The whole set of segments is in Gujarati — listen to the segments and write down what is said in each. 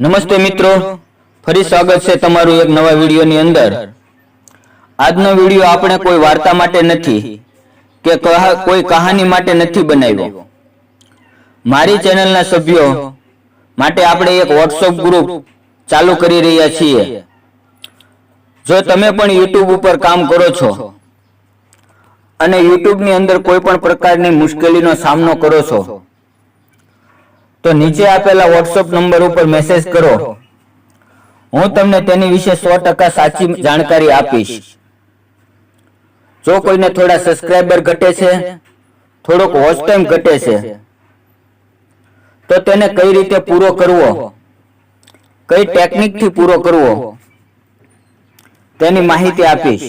નમસ્તે મિત્રો. ફરી સ્વાગત છે તમારું એક નવા વિડીયોની અંદર. આજનો વીડિયો આપણે કોઈ વાર્તા માટે નથી કે કહા- કોઈ કહાની માટે નથી બનાવ્યો. મારી ચેનલના સભ્યો માટે આપણે એક વોટ્સઅપ ગ્રુપ ચાલુ કરી રહ્યા છીએ. જો તમે પણ યુટ્યુબ ઉપર કામ કરો છો અને યુટ્યુબની અંદર કોઈ પણ પ્રકારની મુશ્કેલીનો સામનો કરો છો. તો નીચે આપેલા વોટ્સઅપ નંબર ઉપર મેસેજ કરો. હું તમને તેની વિશે સો ટકા સાચી જાણકારી આપીશ. જો કોઈને થોડા સબસ્ક્રાઇબર ઘટે છે, થોડોક વોચ ટાઈમ ઘટે છે, તો તેને કઈ રીતે પૂરો કરવો? કઈ ટેકનિકથી પૂરો કરવો? તેની માહિતી આપીશ.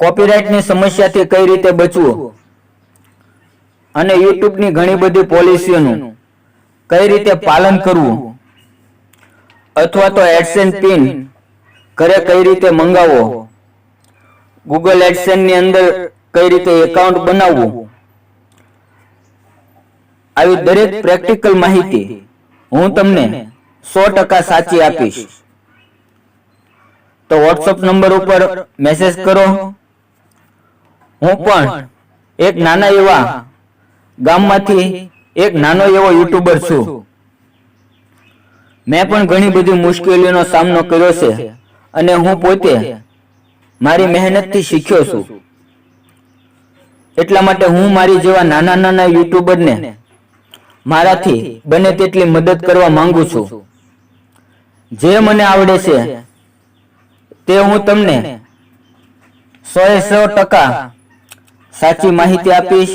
કોપીરાઇટની સમસ્યાથી કઈ રીતે બચવું? અને યુટ્યુબની ઘણી બધી પોલિસીઓનું કઈ રીતે પાલન કરવું? અથવા તો એડસેન પિન ઘરે કઈ રીતે મંગાવવો? ગૂગલ એડસેનની અંદર કઈ રીતે એકાઉન્ટ બનાવવું? આવી દરેક પ્રેક્ટિકલ માહિતી હું તમને સો ટકા સાચી આપીશ. તો વોટ્સઅપ નંબર ઉપર મેસેજ કરો. હું પણ એક નાના એવા ગામમાંથી એક નાનો એવો યુટ્યુબર છું. મેં પણ ઘણી બધી મુશ્કેલીઓનો સામનો કર્યો છે અને હું પોતે મારી મહેનતથી શીખ્યો છું. એટલા માટે હું મારી જેવા નાના નાના યુટ્યુબરને મારાથી બને તેટલી મદદ કરવા માંગુ છું. જે મને આવડે છે તે હું તમને સો એ સો ટકા સાચી માહિતી આપીશ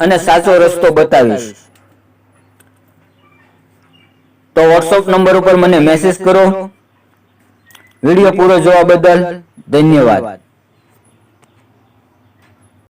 અને સાચો રસ્તો બતાવીશ. તો વોટ્સઅપ નંબર ઉપર મને મેસેજ કરો. વીડિયો પૂરો જોવા બદલ ધન્યવાદ.